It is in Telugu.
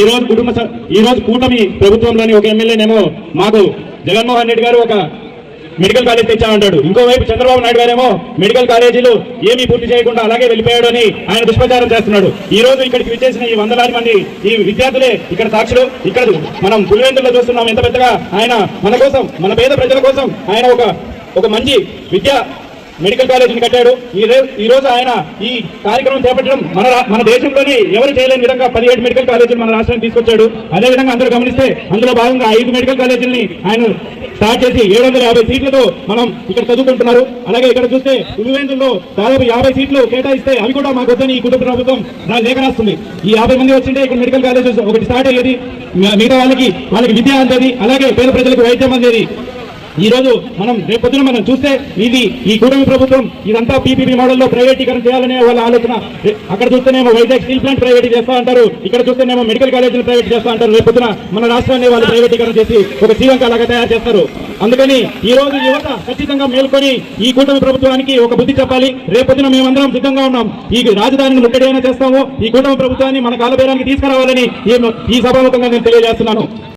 ఈ రోజు కుటుంబ ఈ రోజు కూటమి ప్రభుత్వంలోని ఒక ఎమ్మెల్యేనేమో మాకు జగన్మోహన్ రెడ్డి గారు ఒక మెడికల్ కాలేజ్ తెచ్చామంటాడు ఇంకోవైపు చంద్రబాబు నాయుడు గారేమో మెడికల్ కాలేజీలు ఏమీ పూర్తి చేయకుండా అలాగే వెళ్ళిపోయాడు అని ఆయన దుష్ప్రచారం చేస్తున్నాడు. ఈ రోజు ఇక్కడికి విచ్చేసిన ఈ వందలాది మంది ఈ విద్యార్థులే ఇక్కడ సాక్షులు. ఇక్కడ మనం పులివెందుల్లో చూస్తున్నాం ఎంత పెద్దగా. ఆయన మన కోసం మన పేద ప్రజల కోసం ఆయన ఒక ఒక మంచి విద్య మెడికల్ కాలేజీని కట్టాడు. ఈ ఈ రోజు ఆయన ఈ కార్యక్రమం చేపట్టడం మన మన దేశంలోనే ఎవరు చేయలేని విధంగా పదిహేడు మెడికల్ కాలేజీలు మన రాష్ట్రానికి తీసుకొచ్చాడు. అదే విధంగా అందరూ గమనిస్తే అందులో భాగంగా ఐదు మెడికల్ కాలేజీలని ఆయన స్టార్ట్ చేసి ఏడు వందల యాభై సీట్లతో మనం ఇక్కడ చదువుకుంటున్నారు. అలాగే ఇక్కడ చూస్తే పులివెందుల్లో దాదాపు యాభై సీట్లు కేటాయిస్తే అవి కూడా మాకు వద్దని ఈ కుటుంబ ప్రభుత్వం దాని లేఖ రాస్తుంది. ఈ యాభై మంది వచ్చింటే ఇక్కడ మెడికల్ కాలేజ్ ఒకటి స్టార్ట్ అయ్యేది. మిగతా వాళ్ళకి వాళ్ళకి విద్య అందేది. అలాగే పేద ప్రజలకు వైద్యం అందేది. ఈ రోజు మనం రేపొద్దున మనం చూస్తే ఇది ఈ కూటమి ప్రభుత్వం ఇదంతా పీపీపీ మోడల్లో ప్రైవేటీకరణ చేయాలనే వాళ్ళ ఆలోచన. అక్కడ చూస్తేనేమో వైజాగ్ స్టీల్ ప్లాంట్ ప్రైవేట్ చేస్తా అంటారు. ఇక్కడ చూస్తేనేమో మెడికల్ కాలేజీలు ప్రైవేట్ చేస్తా అంటారు. రేపొద్దున మన రాష్ట్రాన్ని వాళ్ళు ప్రైవేటీకరణ చేసి ఒక శ్రీలంక లాగా తయారు చేస్తారు. అందుకని ఈ రోజు యువత ఖచ్చితంగా మేల్కొని ఈ కూటమి ప్రభుత్వానికి ఒక బుద్ధి చెప్పాలి. రేపొద్దున మేమందరం సిద్ధంగా ఉన్నాం. ఈ రాజధానిని ముట్టడైనా చేస్తాము. ఈ కూటమి ప్రభుత్వాన్ని మన కాలబేరానికి తీసుకురావాలని ఈ- ఈ సభాముఖంగా నేను తెలియజేస్తున్నాను.